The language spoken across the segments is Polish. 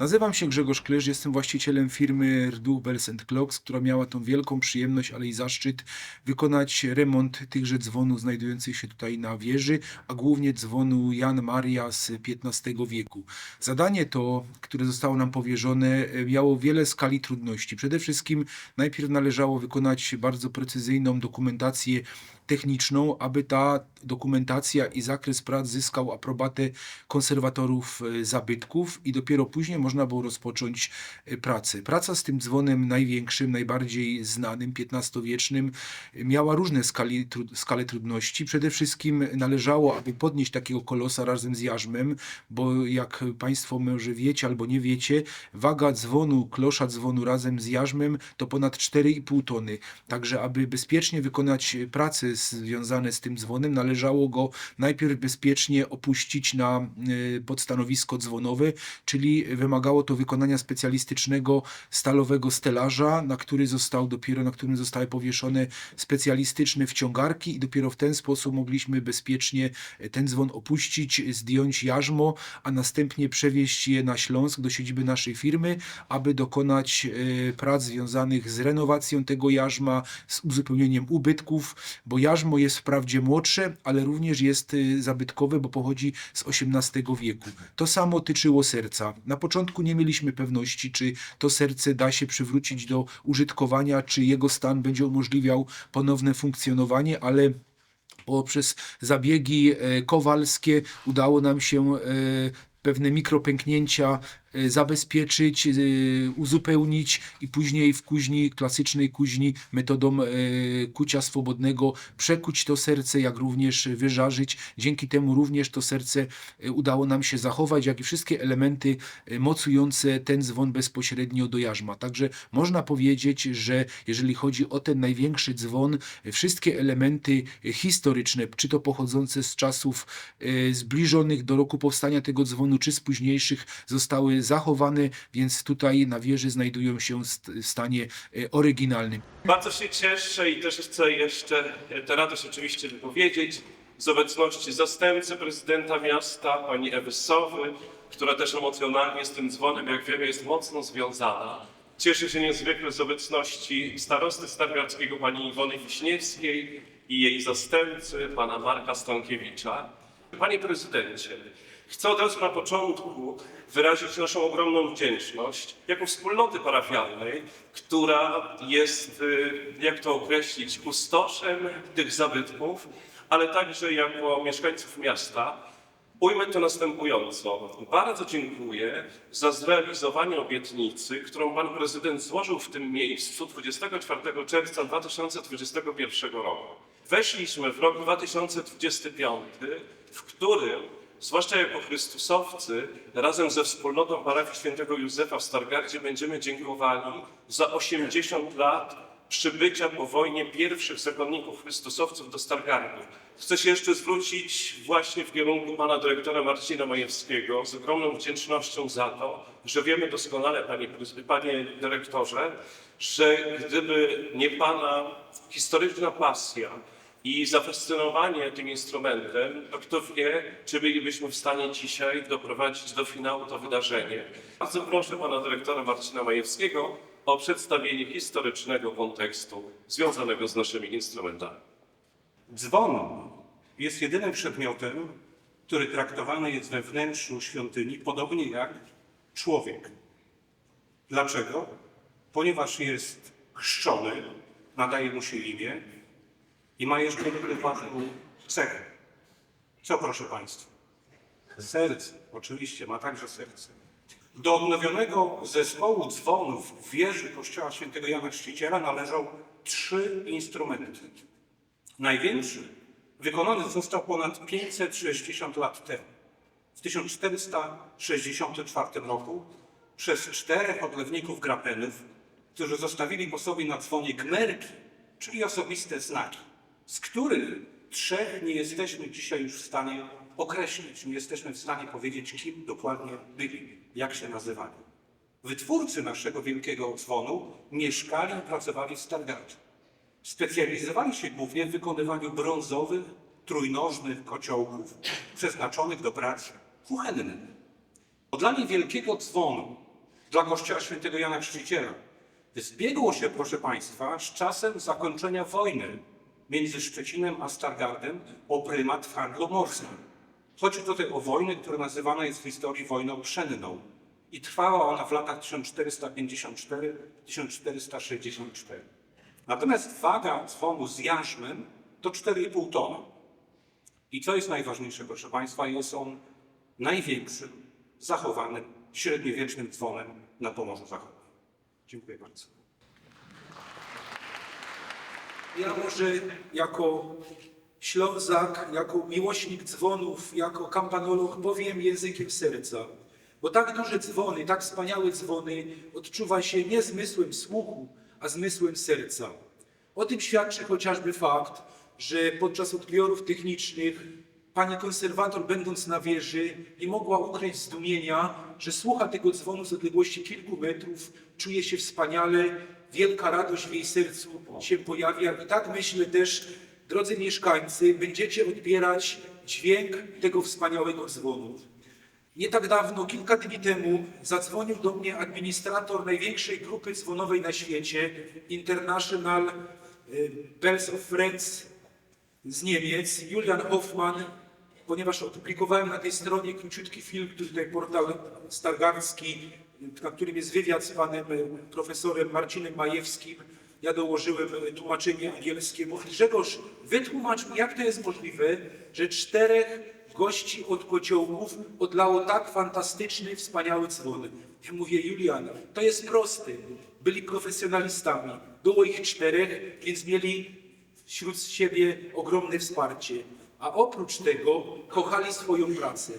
Nazywam się Grzegorz Klerz, jestem właścicielem firmy Rdu Bells Clocks, która miała tą wielką przyjemność, ale i zaszczyt wykonać remont tychże dzwonów znajdujących się tutaj na wieży, a głównie dzwonu Jan Maria z XV wieku. Zadanie to, które zostało nam powierzone, e, miało wiele skali trudności. Przede wszystkim najpierw należało wykonać bardzo precyzyjną dokumentację techniczną, aby ta dokumentacja i zakres prac zyskał aprobatę konserwatorów e, zabytków i dopiero później można było rozpocząć e, pracę. Praca z tym dzwonem największym, najbardziej znanym, XV-wiecznym, e, miała różne skali, tru, skale trudności. Przede wszystkim należało, aby podnieść takiego kolosa razem z jarzmem, bo jak Państwo może wiecie albo nie wiecie, waga dzwonu, klosza dzwonu razem z jarzmem to ponad 4,5 tony. Także aby bezpiecznie wykonać prace związane z tym dzwonem, należało go najpierw bezpiecznie opuścić na y, podstanowisko dzwonowe, czyli wymagało to wykonania specjalistycznego stalowego stelaża, na który został dopiero, na którym zostały powieszone specjalistyczne wciągarki i dopiero w ten sposób mogliśmy bezpiecznie ten dzwon opuścić, zdjąć jarzmo, a następnie przewieźć je na Śląsk do siedziby naszej firmy, aby dokonać e, prac związanych z renowacją tego jarzma, z uzupełnieniem ubytków, bo jarzmo jest wprawdzie młodsze, ale również jest e, zabytkowe, bo pochodzi z XVIII wieku. To samo tyczyło serca. Na początku nie mieliśmy pewności, czy to serce da się przywrócić do użytkowania, czy jego stan będzie umożliwiał ponowne funkcjonowanie, ale poprzez zabiegi e, kowalskie udało nam się e, pewne mikropęknięcia zabezpieczyć, e, uzupełnić i później w kuźni, klasycznej kuźni metodą e, kucia swobodnego przekuć to serce, jak również wyżarzyć. Dzięki temu również to serce udało nam się zachować, jak i wszystkie elementy mocujące ten dzwon bezpośrednio do jarzma. Także można powiedzieć, że jeżeli chodzi o ten największy dzwon, wszystkie elementy historyczne, czy to pochodzące z czasów zbliżonych do roku powstania tego dzwonu, czy z późniejszych, zostały zachowane, więc tutaj na wieży znajdują się w stanie e, oryginalnym. Bardzo się cieszę i też chcę jeszcze tę radość oczywiście wypowiedzieć z obecności zastępcy prezydenta miasta, pani Ewy Sowy, która też emocjonalnie z tym dzwonem, jak wiemy, jest mocno związana. Cieszę się niezwykle z obecności starosty stargardzkiego pani Iwony Wiśniewskiej i jej zastępcy, pana Marka Stankiewicza. Panie prezydencie, chcę od razu na początku wyrazić naszą ogromną wdzięczność jako wspólnoty parafialnej, która jest, y, jak to określić, kustoszem tych zabytków, ale także jako mieszkańców miasta. Ujmę to następująco. Bardzo dziękuję za zrealizowanie obietnicy, którą pan prezydent złożył w tym miejscu 24 czerwca 2021 roku. Weszliśmy w rok 2025, w którym, zwłaszcza jako Chrystusowcy, razem ze wspólnotą parafii świętego Józefa w Stargardzie będziemy dziękowani za 80 lat przybycia po wojnie pierwszych zakonników Chrystusowców do Stargardu. Chcę się jeszcze zwrócić właśnie w kierunku pana dyrektora Marcina Majewskiego z ogromną wdzięcznością za to, że wiemy doskonale, panie, panie dyrektorze, że gdyby nie pana historyczna pasja i zafascynowanie tym instrumentem, to kto wie, czy bylibyśmy w stanie dzisiaj doprowadzić do finału to wydarzenie. Bardzo proszę pana dyrektora Marcina Majewskiego o przedstawienie historycznego kontekstu związanego z naszymi instrumentami. Dzwon jest jedynym przedmiotem, który traktowany jest we wnętrzu świątyni, podobnie jak człowiek. Dlaczego? Ponieważ jest chrzczony, nadaje mu się imię i ma jeszcze ważną cechę. Co proszę Państwa? Serce, oczywiście, ma także serce. Do odnowionego zespołu dzwonów w wieży kościoła świętego Jana Chrzciciela należą trzy instrumenty. Największy wykonany został ponad 560 lat temu. W 1464 roku przez czterech odlewników grapenów, którzy zostawili po sobie na dzwonie gmerki, czyli osobiste znaki, z których trzech nie jesteśmy dzisiaj już w stanie określić, nie jesteśmy w stanie powiedzieć, kim dokładnie byli, jak się nazywali. Wytwórcy naszego wielkiego dzwonu mieszkali i pracowali w Stargardzie. Specjalizowali się głównie w wykonywaniu brązowych, trójnożnych kociołków przeznaczonych do prac kuchennych. Podlanie wielkiego dzwonu dla kościoła świętego Jana Chrzciciela. Zbiegło się, proszę Państwa, z czasem zakończenia wojny między Szczecinem a Stargardem o prymat morskim. Chodzi tutaj o wojnę, która nazywana jest w historii wojną pszenną i trwała ona w latach 1454-1464. Natomiast waga dzwonu z jarzmem to 4,5 tona. I co jest najważniejsze, proszę Państwa, jest on największym zachowanym średniowiecznym dzwonem na Pomorzu Zachodnim. Dziękuję bardzo. Ja może jako Ślązak, jako miłośnik dzwonów, jako kampanolog powiem językiem serca. Bo tak duże dzwony, tak wspaniałe dzwony odczuwa się nie zmysłem słuchu, a zmysłem serca. O tym świadczy chociażby fakt, że podczas odbiorów technicznych pani konserwator, będąc na wieży, nie mogła ukryć zdumienia, że słucha tego dzwonu z odległości kilku metrów, czuje się wspaniale, wielka radość w jej sercu się pojawia. I tak myślę też, drodzy mieszkańcy, będziecie odbierać dźwięk tego wspaniałego dzwonu. Nie tak dawno, kilka dni temu, zadzwonił do mnie administrator największej grupy dzwonowej na świecie, International y, Bells of Friends z Niemiec, Julian Hoffman, ponieważ opublikowałem na tej stronie króciutki film, który tutaj portal Stargardzki, na którym jest wywiad z panem y, profesorem Marcinem Majewskim. Ja dołożyłem y, tłumaczenie angielskie. Mówi, Grzegorz, wytłumacz mi, jak to jest możliwe, że czterech gości od kociołków odlało tak fantastyczny, wspaniały dzwon. Ja mówię, Julian, to jest proste. Byli profesjonalistami. Było ich czterech, więc mieli wśród siebie ogromne wsparcie. A oprócz tego kochali swoją pracę.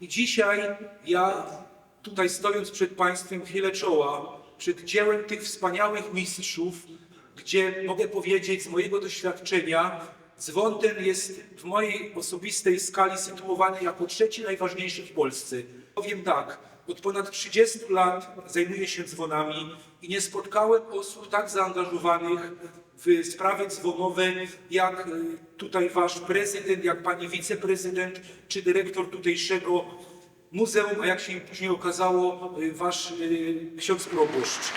I dzisiaj ja tutaj stojąc przed Państwem chwilę czoła, przed dziełem tych wspaniałych mistrzów, gdzie mogę powiedzieć z mojego doświadczenia, dzwon ten jest w mojej osobistej skali sytuowany jako trzeci najważniejszy w Polsce. Powiem tak, od ponad 30 lat zajmuję się dzwonami i nie spotkałem osób tak zaangażowanych w sprawy dzwonowe, jak y, tutaj wasz prezydent, jak pani wiceprezydent, czy dyrektor tutejszego muzeum, a jak się później okazało, y, wasz y, ksiądz proboszcz.